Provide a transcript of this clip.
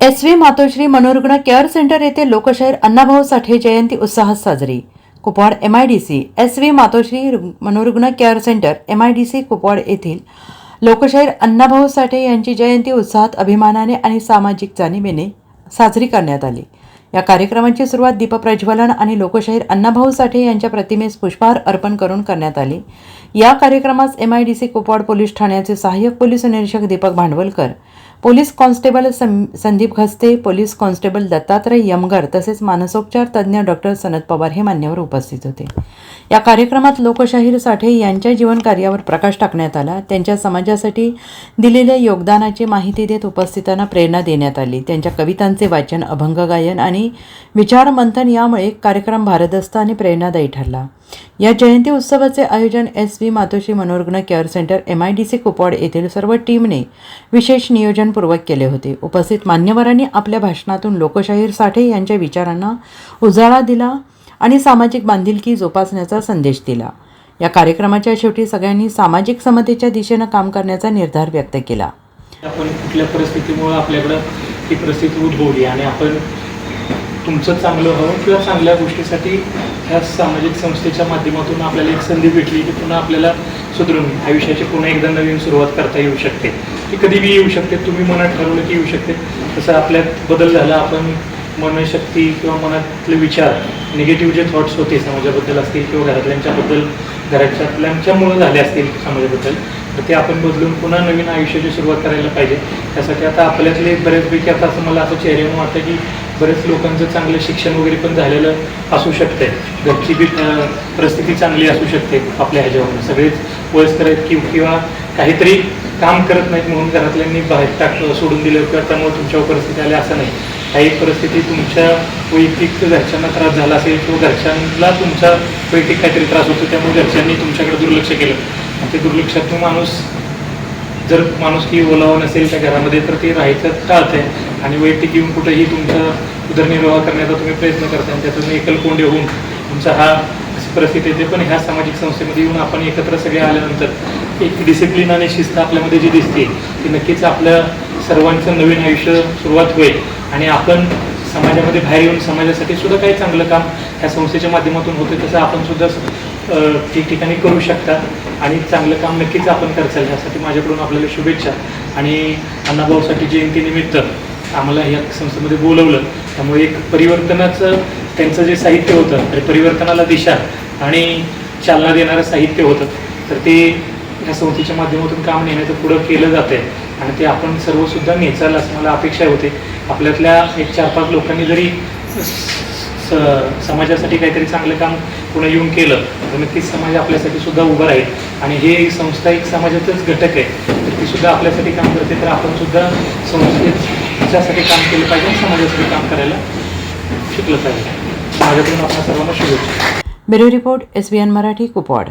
S V Matoshri मनोरुग्ण care centre येथे लोकशाहीर अण्णाभाऊ साठे जयंती उत्साहात साजरी. Kupwad M I D C S V Matoshri मनोरुग्ण care centre M I D C Kupwad येथील लोकशाहीर अण्णाभाऊ साठे यांची जयंती उत्साहात अभिमानाने आणि सामाजिक जाणीवेने साजरी करण्यात आली. या कार्यक्रमाची सुरुवात दीपप्रज्वलन आणि लोकशाहीर अण्णाभाऊ साठे यांच्या प्रतिमेस पुष्पहार अर्पण करून करण्यात आली. या कार्यक्रमास M I D C Kupwad police ठाण्याचे सहाय्यक पोलीस निरीक्षक दीपक भांडवलकर पोलीस कॉन्स्टेबल सं- संदीप घस्ते पोलीस कॉन्स्टेबल दत्तात्रय यमगर तसेच मानसोपचार तज्ज्ञ डॉक्टर सनत पवार हे मान्यवर उपस्थित होते. या कार्यक्रमात लोकशाहीर साठे यांच्या जीवनकार्यावर प्रकाश टाकण्यात आला. त्यांच्या समाजासाठी दिलेल्या योगदानाची माहिती देत उपस्थितांना प्रेरणा देण्यात आली. त्यांच्या कवितांचे वाचन अभंग गायन आणि विचारमंथन यामुळे कार्यक्रम भारदस्त आणि प्रेरणादायी ठरला. या जयंती उत्सवाचे आयोजन S V Matoshri मनोरुग्ण care centre M I D C Kupwad येथील सर्व टीमने विशेष नियोजनपूर्वक केले होते. उपस्थित मान्यवरांनी आपल्या भाषणातून लोकशाहीर साठे यांच्या विचारांना उजाळा दिला आणि सामाजिक बांधिलकी जोपासण्याचा संदेश दिला. या कार्यक्रमाच्या शेवटी सगळ्यांनी सामाजिक समतेच्या दिशेनं काम करण्याचा निर्धार व्यक्त केला. आपण कुठल्या परिस्थितीमुळे आपल्याकडं ती परिस्थिती उद्भवली आणि आपण तुमचं चांगलं व्हावं किंवा चांगल्या गोष्टीसाठी ह्या सामाजिक संस्थेच्या माध्यमातून आपल्याला एक संधी भेटली की पुन्हा आपल्याला सुधरून आयुष्याची पुन्हा एकदा नवीन सुरुवात करता येऊ शकते. ती कधीही येऊ शकते तुम्ही मनात ठरवलं की येऊ शकते. तसं आपल्यात बदल झाला आपण मनशक्ती किंवा मनातले विचार निगेटिव्ह जे थॉट्स होते समाजाबद्दल असतील किंवा घरातल्यांच्याबद्दल घरातल्यांच्यामुळं झाले असतील समाजाबद्दल तर ते आपण बदलून पुन्हा नवीन आयुष्याची सुरुवात करायला पाहिजे. त्यासाठी आता आपल्यातले बऱ्याचपैकी आता असं मला असं चेहऱ्यानं वाटतं की बरेच लोकांचं चांगलं शिक्षण वगैरे पण झालेलं असू शकते घरची बी परिस्थिती चांगली असू शकते आपल्या ह्याच्यावरून. सगळेच वयस्कर आहेत कि किंवा काहीतरी काम करत नाहीत म्हणून घरातल्यांनी बाहेर टाक सोडून दिलं किंवा त्यामुळे तुमच्यावर परिस्थिती आली असं नाही. काही परिस्थिती तुमच्या वैयक्तिक घरच्यांना त्रास झाला असेल किंवा घरच्यांना तुमचा वैयक्तिक काहीतरी त्रास होतो त्यामुळे घरच्यांनी तुमच्याकडे दुर्लक्ष केलं. आणि ते दुर्लक्षातून माणूस जर माणूस की ओलावा नसेल त्या घरामध्ये तर ते राहायचं टाळते आणि वैयक्तिक येऊन कुठंही तुमचं उदरनिर्वाह करण्याचा तुम्ही प्रयत्न करता आणि त्यातून एकलकोंडे होऊन तुमचा हा परिस्थिती येते. पण ह्या सामाजिक संस्थेमध्ये येऊन आपण एकत्र सगळे आल्यानंतर एक डिसिप्लिन आणि शिस्त आपल्यामध्ये जी दिसते ती नक्कीच आपल्या सर्वांचं नवीन आयुष्य सुरुवात होईल. आणि आपण समाजामध्ये बाहेर येऊन समाजासाठी सुद्धा काही चांगलं काम ह्या संस्थेच्या माध्यमातून होते तसं आपण सुद्धा ठिकठिकाणी करू शकता. आणि चांगलं काम नक्कीच आपण करचाल ह्यासाठी माझ्याकडून आपल्याला शुभेच्छा. आणि अण्णाभाऊसाठी जयंतीनिमित्त आम्हाला या संस्थेमध्ये बोलवलं. त्यामुळे एक परिवर्तनाचं त्यांचं जे साहित्य होतं तर परिवर्तनाला दिशा आणि चालना देणारं साहित्य होतं तर ते या संस्थेच्या माध्यमातून काम नेण्याचं पुढं केलं जातं आहे आणि ते आपण सर्वसुद्धा नेचाल असं मला अपेक्षा होते. आपल्यातल्या एक चार पाच लोकांनी जरी स- समाजासाठी काहीतरी चांगलं काम पुन्हा येऊन केलं तर नक्कीच समाज आपल्यासाठी सुद्धा उभं राहील. आणि हे संस्था एक समाजाचंच घटक आहे. तर ती सुद्धा आपल्यासाठी काम करते तर आपण सुद्धा संस्थेच्यासाठी काम केलं पाहिजे आणि समाजासाठी काम करायला शिकलं पाहिजे. माझ्याकडून आपल्या सर्वांना शुभेच्छा. Bureau report S B N Marathi Kupwad.